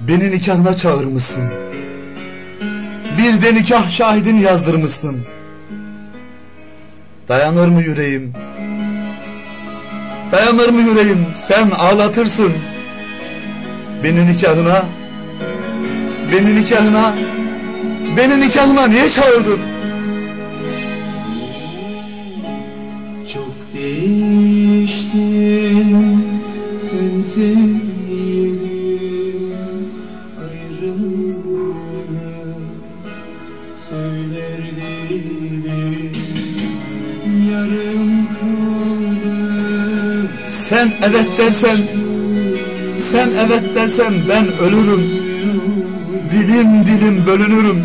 Beni nikahına çağırmışsın. Bir de nikah şahidin yazdırmışsın. Dayanır mı yüreğim? Dayanır mı yüreğim? Sen ağlatırsın. Beni nikahına, beni nikahına, beni nikahına niye çağırdın? Sen evet dersen, sen evet dersen ben ölürüm. Dilim dilim bölünürüm.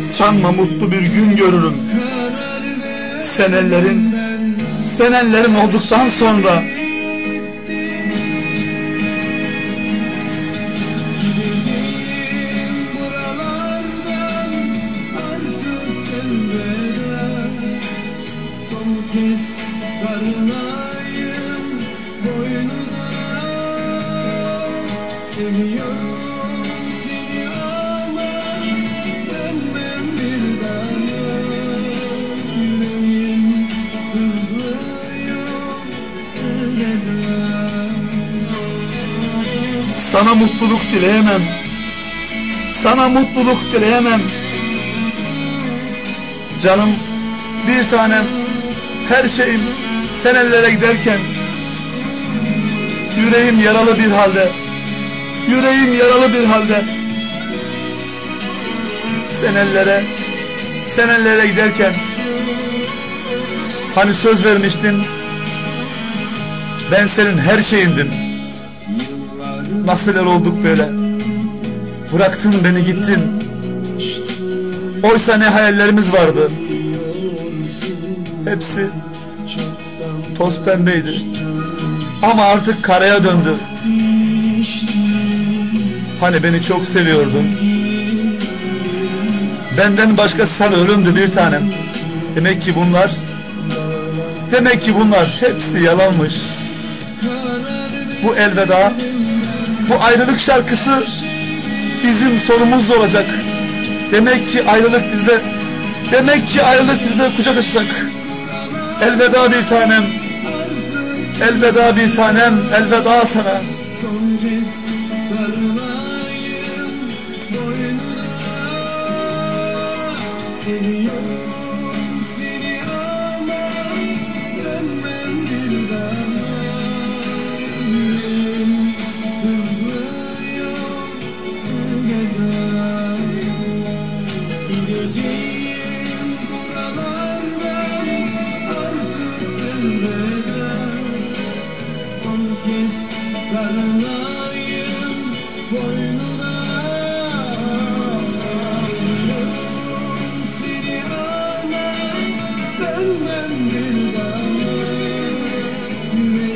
Sanma mutlu bir gün görürüm. Sen ellerin, sen ellerin olduktan sonra buralardan artık elveda. Son kez sarılayım boynuna. Seviyorum sana mutluluk dileyemem. Sana mutluluk dileyemem. Canım, bir tanem, her şeyim sen ellere giderken yüreğim yaralı bir halde. Yüreğim yaralı bir halde. Sen ellere, sen ellere giderken hani söz vermiştin ben senin her şeyindim. Nasıl el olduk böyle? Bıraktın beni gittin. Oysa ne hayallerimiz vardı. Hepsi toz pembeydi. Ama artık karaya döndü. Hani beni çok seviyordun. Benden başkası sana ölümdü bir tanem. Demek ki bunlar Demek ki bunlar hepsi yalanmış. Bu elveda bu ayrılık şarkısı bizim sonumuz olacak. Demek ki ayrılık bizde demek ki ayrılık bizde kucak açacak. Elveda bir tanem. Elveda bir tanem. Elveda sana. Son son kez sarılayım boynuna. Anlıyorum seni ama dönmem bir daha. Yüreğim